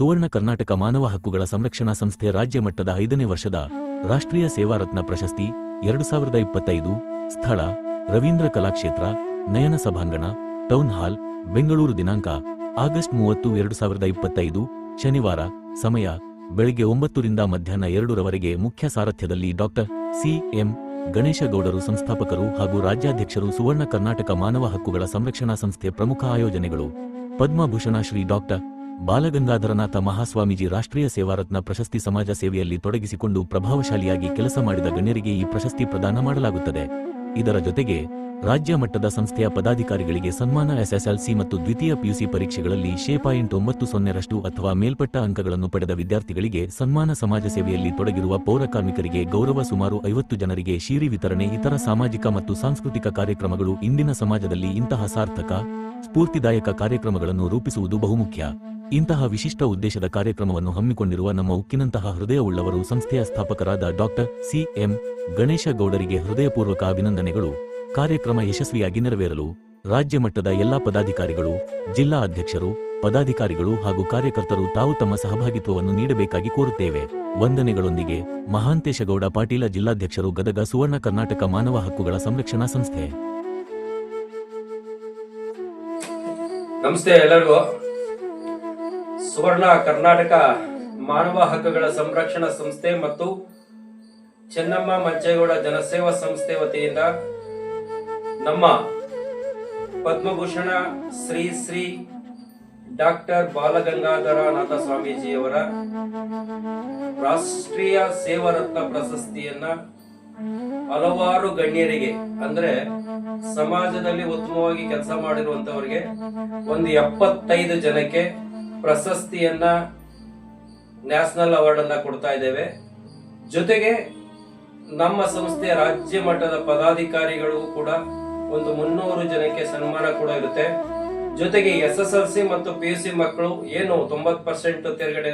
ಸುವರ್ಣ ಕರ್ನಾಟಕ ಮಾನವ ಹಕ್ಕುಗಳ ಸಂರಕ್ಷಣಾ ಸಂಸ್ಥೆ ರಾಜ್ಯ ಮಟ್ಟದ ಐದನೇ ವರ್ಷದ ರಾಷ್ಟ್ರೀಯ ಸೇವಾರತ್ನ ಪ್ರಶಸ್ತಿ ಎರಡು ಸಾವಿರದ ಇಪ್ಪತ್ತೈದು ಸ್ಥಳ ರವೀಂದ್ರ ಕಲಾಕ್ಷೇತ್ರ, ನಯನ ಸಭಾಂಗಣ, ಟೌನ್ ಹಾಲ್, ಬೆಂಗಳೂರು ದಿನಾಂಕ, ಆಗಸ್ಟ್ ಮೂವತ್ತು, ಎರಡು ಸಾವಿರದ ಇಪ್ಪತ್ತೈದು, ಶನಿವಾರ, ಸಮಯ, ಬೆಳಿಗ್ಗೆ ಒಂಬತ್ತರಿಂದ ಮಧ್ಯಾಹ್ನ ಎರಡರವರೆಗೆ ಮುಖ್ಯ ಸಾರಥ್ಯದಲ್ಲಿ ಡಾಕ್ಟರ್ ಸಿಎಂ ಗಣೇಶ ಗೌಡರು ಸಂಸ್ಥಾಪಕರು ಹಾಗೂ ರಾಜ್ಯಾಧ್ಯಕ್ಷರು ಸುವರ್ಣ ಕರ್ನಾಟಕ ಮಾನವ ಹಕ್ಕುಗಳ ಸಂರಕ್ಷಣಾ ಸಂಸ್ಥೆ ಪ್ರಮುಖ ಆಯೋಜನೆಗಳು. ಪದ್ಮಭೂಷಣ ಶ್ರೀ ಡಾಕ್ಟರ್ ಬಾಲಗಂಗಾಧರನಾಥ ಮಹಾಸ್ವಾಮೀಜಿ ರಾಷ್ಟ್ರೀಯ ಸೇವಾರತ್ನ ಪ್ರಶಸ್ತಿ ಸಮಾಜ ಸೇವೆಯಲ್ಲಿ ತೊಡಗಿಸಿಕೊಂಡು ಪ್ರಭಾವಶಾಲಿಯಾಗಿ ಕೆಲಸ ಮಾಡಿದ ಗಣ್ಯರಿಗೆ ಈ ಪ್ರಶಸ್ತಿ ಪ್ರದಾನ ಮಾಡಲಾಗುತ್ತದೆ. ಇದರ ಜೊತೆಗೆ ರಾಜ್ಯ ಮಟ್ಟದ ಸಂಸ್ಥೆಯ ಪದಾಧಿಕಾರಿಗಳಿಗೆ ಸನ್ಮಾನ ಎಸ್ಎಸ್ಎಲ್ಸಿ ಮತ್ತು ದ್ವಿತೀಯ ಪಿಯುಸಿ ಪರೀಕ್ಷೆಗಳಲ್ಲಿ ಶೇ ಪಾಯಿಂಟ್ ಒಂಬತ್ತು ಸೊನ್ನೆರಷ್ಟು ಅಥವಾ ಮೇಲ್ಪಟ್ಟ ಅಂಕಗಳನ್ನು ಪಡೆದ ವಿದ್ಯಾರ್ಥಿಗಳಿಗೆ ಸನ್ಮಾನ ಸಮಾಜ ಸೇವೆಯಲ್ಲಿ ತೊಡಗಿರುವ ಪೌರ ಕಾರ್ಮಿಕರಿಗೆ ಗೌರವ ಸುಮಾರು ಐವತ್ತು ಜನರಿಗೆ ಶೀರಿ ವಿತರಣೆ, ಇತರ ಸಾಮಾಜಿಕ ಮತ್ತು ಸಾಂಸ್ಕೃತಿಕ ಕಾರ್ಯಕ್ರಮಗಳು ಇಂದಿನ ಸಮಾಜದಲ್ಲಿ ಇಂತಹ ಸಾರ್ಥಕ, ಸ್ಫೂರ್ತಿದಾಯಕ ಕಾರ್ಯಕ್ರಮಗಳನ್ನು ರೂಪಿಸುವುದು ಬಹುಮುಖ್ಯ. ಇಂತಹ ವಿಶಿಷ್ಟ ಉದ್ದೇಶದ ಕಾರ್ಯಕ್ರಮವನ್ನು ಹಮ್ಮಿಕೊಂಡಿರುವ ನಮ್ಮ ಉಕ್ಕಿನಂತಹ ಹೃದಯವುಳ್ಳವರು ಸಂಸ್ಥೆಯ ಸ್ಥಾಪಕರಾದ ಡಾಕ್ಟರ್ ಸಿ ಎಂ ಗಣೇಶ ಗೌಡರಿಗೆ ಹೃದಯಪೂರ್ವಕ ಅಭಿನಂದನೆಗಳು. ಕಾರ್ಯಕ್ರಮ ಯಶಸ್ವಿಯಾಗಿ ನೆರವೇರಲು ರಾಜ್ಯ ಮಟ್ಟದ ಎಲ್ಲಾ ಪದಾಧಿಕಾರಿಗಳು, ಜಿಲ್ಲಾ ಅಧ್ಯಕ್ಷರು, ಪದಾಧಿಕಾರಿಗಳು ಹಾಗೂ ಕಾರ್ಯಕರ್ತರು ತಾವು ತಮ್ಮ ಸಹಭಾಗಿತ್ವವನ್ನು ನೀಡಬೇಕಾಗಿ ಕೋರುತ್ತೇವೆ. ವಂದನೆಗಳೊಂದಿಗೆ ಮಹಾಂತೇಶಗೌಡ ಪಾಟೀಲ ಜಿಲ್ಲಾಧ್ಯಕ್ಷರು ಗದಗ ಸುವರ್ಣ ಕರ್ನಾಟಕ ಮಾನವ ಹಕ್ಕುಗಳ ಸಂರಕ್ಷಣಾ ಸಂಸ್ಥೆ. ನಮಸ್ತೆ ಎಲ್ಲರಿಗೂ. ಸುವರ್ಣ ಕರ್ನಾಟಕ ಮಾನವ ಹಕ್ಕುಗಳ ಸಂರಕ್ಷಣಾ ಸಂಸ್ಥೆ ಮತ್ತು ಚೆನ್ನಮ್ಮ ಮಂಚೇಗೌಡ ಜನಸೇವಾ ಸಂಸ್ಥೆ ವತಿಯಿಂದ ನಮ್ಮ ಪದ್ಮಭೂಷಣ ಶ್ರೀ ಶ್ರೀ ಡಾಕ್ಟರ್ ಬಾಲಗಂಗಾಧರನಾಥ ಸ್ವಾಮೀಜಿಯವರ ರಾಷ್ಟ್ರೀಯ ಸೇವಾರತ್ನ ಪ್ರಶಸ್ತಿಯನ್ನ ಹಲವಾರು ಗಣ್ಯರಿಗೆ, ಅಂದ್ರೆ ಸಮಾಜದಲ್ಲಿ ಉತ್ತಮವಾಗಿ ಕೆಲಸ ಮಾಡಿರುವಂತವರಿಗೆ ಒಂದು ಎಪ್ಪತ್ತೈದು ಜನಕ್ಕೆ ಪ್ರಶಸ್ತಿಯನ್ನ ನ್ಯಾಷನಲ್ ಅವಾರ್ಡ್ ಅನ್ನ ಕೊಡ್ತಾ ಇದ್ದೇವೆ. ಜೊತೆಗೆ ನಮ್ಮ ಸಂಸ್ಥೆಯ ರಾಜ್ಯ ಮಟ್ಟದ ಪದಾಧಿಕಾರಿಗಳು ಕೂಡ ಒಂದು ಮುನ್ನೂರು ಜನಕ್ಕೆ ಸನ್ಮಾನ ಕೂಡ ಇರುತ್ತೆ. ಜೊತೆಗೆ ಎಸ್ ಎಸ್ ಎಲ್ ಸಿ ಮತ್ತು ಪಿ ಯು ಸಿ ಮಕ್ಕಳು ಏನು ತೊಂಬತ್ ಪರ್ಸೆಂಟ್ ತೆರಗಡೆ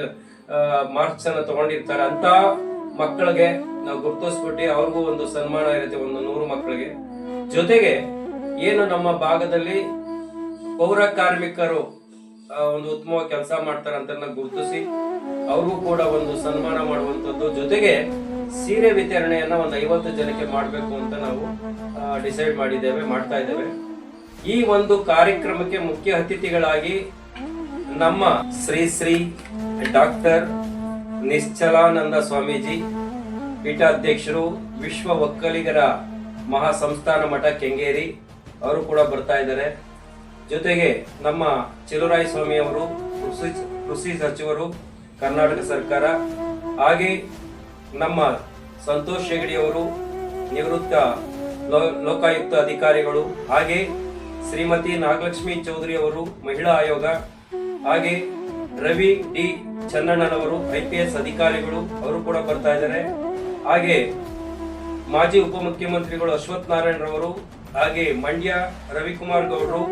ಮಾರ್ಕ್ಸ್ ಅನ್ನ ತಗೊಂಡಿರ್ತಾರೆ ಅಂತ ಮಕ್ಕಳಿಗೆ ನಾವು ಗುರುತಿಸ್ಬಿಟ್ಟು ಅವ್ರಿಗೂ ಒಂದು ಸನ್ಮಾನ ಇರುತ್ತೆ ಒಂದು ನೂರು ಮಕ್ಕಳಿಗೆ. ಜೊತೆಗೆ ಏನು ನಮ್ಮ ಭಾಗದಲ್ಲಿ ಪೌರ ಕಾರ್ಮಿಕರು ಒಂದು ಉತ್ತಮವಾಗಿ ಕೆಲಸ ಮಾಡ್ತಾರೆ ಅಂತ ಗುರುತಿಸಿ, ಅವ್ರಿಗೂ ಕೂಡ ಒಂದು ಸನ್ಮಾನ ಮಾಡುವಂತದ್ದು ಜೊತೆಗೆ ಸೀರೆ ವಿತರಣೆಯನ್ನ ಒಂದು ಐವತ್ತು ಜನಕ್ಕೆ ಮಾಡಬೇಕು ಅಂತ ನಾವು ಡಿಸೈಡ್ ಮಾಡಿದ್ದೇವೆ, ಮಾಡ್ತಾ ಇದ್ದೇವೆ. ಈ ಒಂದು ಕಾರ್ಯಕ್ರಮಕ್ಕೆ ಮುಖ್ಯ ಅತಿಥಿಗಳಾಗಿ ನಮ್ಮ ಶ್ರೀ ಶ್ರೀ ಡಾಕ್ಟರ್ ನಿಶ್ಚಲಾನಂದ ಸ್ವಾಮೀಜಿ, ಪೀಠಾಧ್ಯಕ್ಷರು, ವಿಶ್ವ ಒಕ್ಕಲಿಗರ ಮಹಾಸಂಸ್ಥಾನ ಮಠ ಕೆಂಗೇರಿ, ಅವರು ಕೂಡ ಬರ್ತಾ ಇದ್ದಾರೆ. ಜೊತೆಗೆ ನಮ್ಮ ಚಿಲುರಾಯ ಸ್ವಾಮಿ ಅವರು ಕೃಷಿ ಕೃಷಿ ಸಚಿವರು, ಕರ್ನಾಟಕ ಸರ್ಕಾರ, ಹಾಗೆ ನಮ್ಮ ಸಂತೋಷ್ ಹೆಗಡಿ ಅವರು ನಿವೃತ್ತ ಲೋಕಾಯುಕ್ತ ಅಧಿಕಾರಿಗಳು, ಹಾಗೆ ಶ್ರೀಮತಿ ನಾಗಲಕ್ಷ್ಮಿ ಚೌಧರಿ ಅವರು, ಮಹಿಳಾ ಆಯೋಗ, ಹಾಗೆ ರವಿ ಡಿ ಚನ್ನಣ್ಣನವರು ಐ ಪಿ ಎಸ್ ಅಧಿಕಾರಿಗಳು ಅವರು ಕೂಡ ಬರ್ತಾ ಇದ್ದಾರೆ. ಹಾಗೆ ಮಾಜಿ ಉಪಮುಖ್ಯಮಂತ್ರಿಗಳು ಅಶ್ವಥ್ ನಾರಾಯಣರವರು, ಹಾಗೆ ಮಂಡ್ಯ ರವಿಕುಮಾರ್ ಗೌಡರು